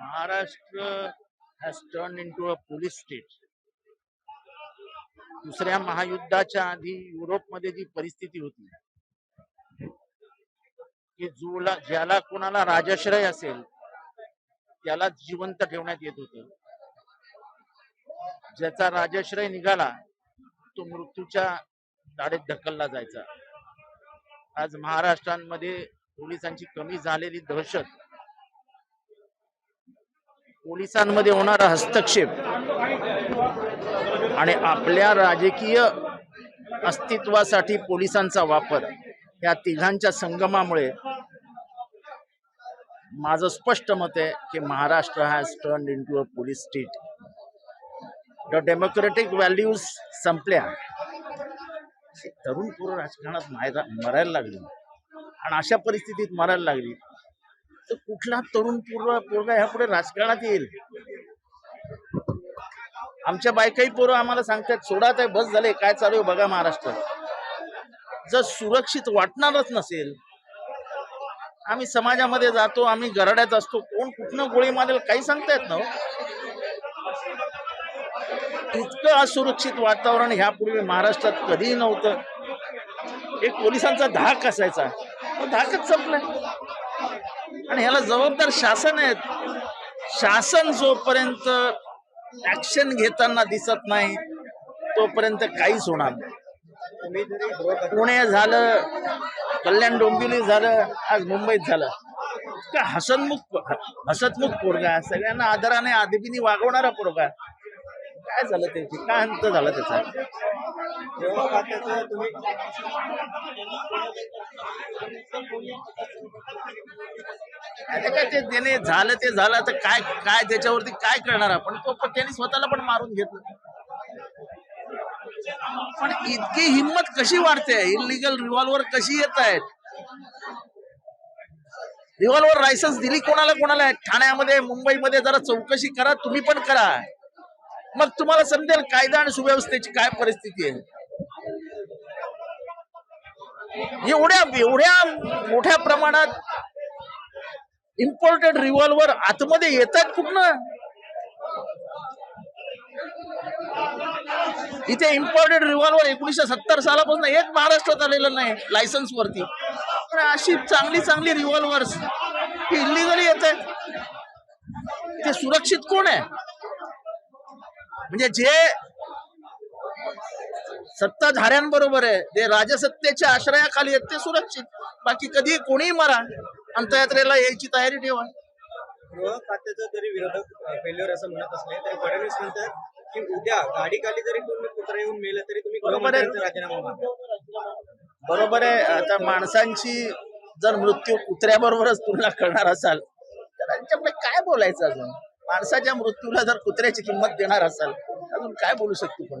Maharashtra has turn into a police state दुसऱ्या महायुद्धाच्या आधी युरोपमध्ये जी परिस्थिती होती की जोला ज्याला कोणाला राजाश्रय असेल त्याला जिवंत ठेवण्यात येत होत. ज्याचा राजाश्रय निघाला तो मृत्यूच्या दाढेत ढकलला जायचा. आज महाराष्ट्रांमध्ये पोलिसांची कमी झालेली दहशत पोलिसांमध्ये होणारा हस्तक्षेप आणि आपल्या राजकीय अस्तित्वासाठी पोलिसांचा वापर या तिघांच्या संगमामुळे माझं स्पष्ट मत आहे की Maharashtra has turn into a police state the democratic values संपल्या. तरुण पोरं राजकारणात मायरा मरायला लागली. आणि अशा परिस्थितीत मरायला लागली. तर कुठला तरुण पोरगा पोरगा ह्या पुढे राजकारणात येईल? आमच्या बायकाही पोरं आम्हाला सांगतात सोडा ते बस झाले काय चालू आहे बघा महाराष्ट्रात जर सुरक्षित वाटणारच नसेल आम्ही समाजामध्ये जातो आम्ही गराड्यात असतो कोण कुठनं गोळी मारेल काही सांगता येत ना हो. इतकं असुरक्षित वातावरण ह्यापूर्वी महाराष्ट्रात कधीही नव्हतं. एक पोलिसांचा धाक असायचा. तो धाकच संपलाय आणि ह्याला जबाबदार शासन आहेत. शासन जोपर्यंत ऍक्शन घेताना दिसत नाही तोपर्यंत काहीच होणार नाही. पुणे झालं कल्याण डोंबिवली झालं आज मुंबईत झालं. का हसनमुख हसतमुख पोरगा सगळ्यांना आदराने आदिबीनी वागवणारा पोरगा काय झालं त्याची? काय अंत झाला त्याचा? तुम्ही आता काय ते त्याने झालं ते झालं आता काय काय त्याच्यावरती काय करणार आपण? तो पण त्याने स्वतःला पण मारून घेतलं. पण इतकी हिंमत कशी वाढते? इलिगल रिव्हॉल्वर कशी येत आहेत रिव्हॉल्वर लायसन्स दिली कोणाला कोणाला? आहे? ठाण्यामध्ये मुंबईमध्ये जरा चौकशी करा तुम्ही पण करा. मग तुम्हाला समजेल कायदा आणि सुव्यवस्थेची काय परिस्थिती आहे. एवढ्या एवढ्या मोठ्या प्रमाणात इम्पोर्टेड रिव्हॉल्वर आतमध्ये येतात कुठनं इथे इम्पोर्टेड रिव्हॉल्वर एकोणीसशे सत्तर सालापासून एक महाराष्ट्रात आलेलं नाही लायसन्स वरती. पण अशी चांगली चांगली रिव्हॉल्वर्स ही इलिगली येत आहेत ते सुरक्षित कोण आहे? म्हणजे जे सत्ताधाऱ्यांबरोबर आहे ते राजसत्तेच्या आश्रयाखाली आहेत ते सुरक्षित. बाकी कधी कोणीही मारा. अंतयात्रेला यायची तयारी ठेवा. गृह खात्याचं जरी विरोधक फेल्युअर असं म्हणत असले तरी फडणवीस म्हणतात की उद्या गाडी खाली जरी कोणी कुत्रा येऊन मेलं तरी तुम्ही बरोबर आहे. गृहमंत्र्यांचा राजीनामा मागा. बरोबर आहे. आता माणसांची जर मृत्यू कुत्र्याबरोबरच तुलना करणार असाल तर त्यांच्याकडे काय बोलायचं अजून? माणसाच्या मृत्यूला जर कुत्र्याची किंमत देणार असाल अजून काय बोलू शकतो पण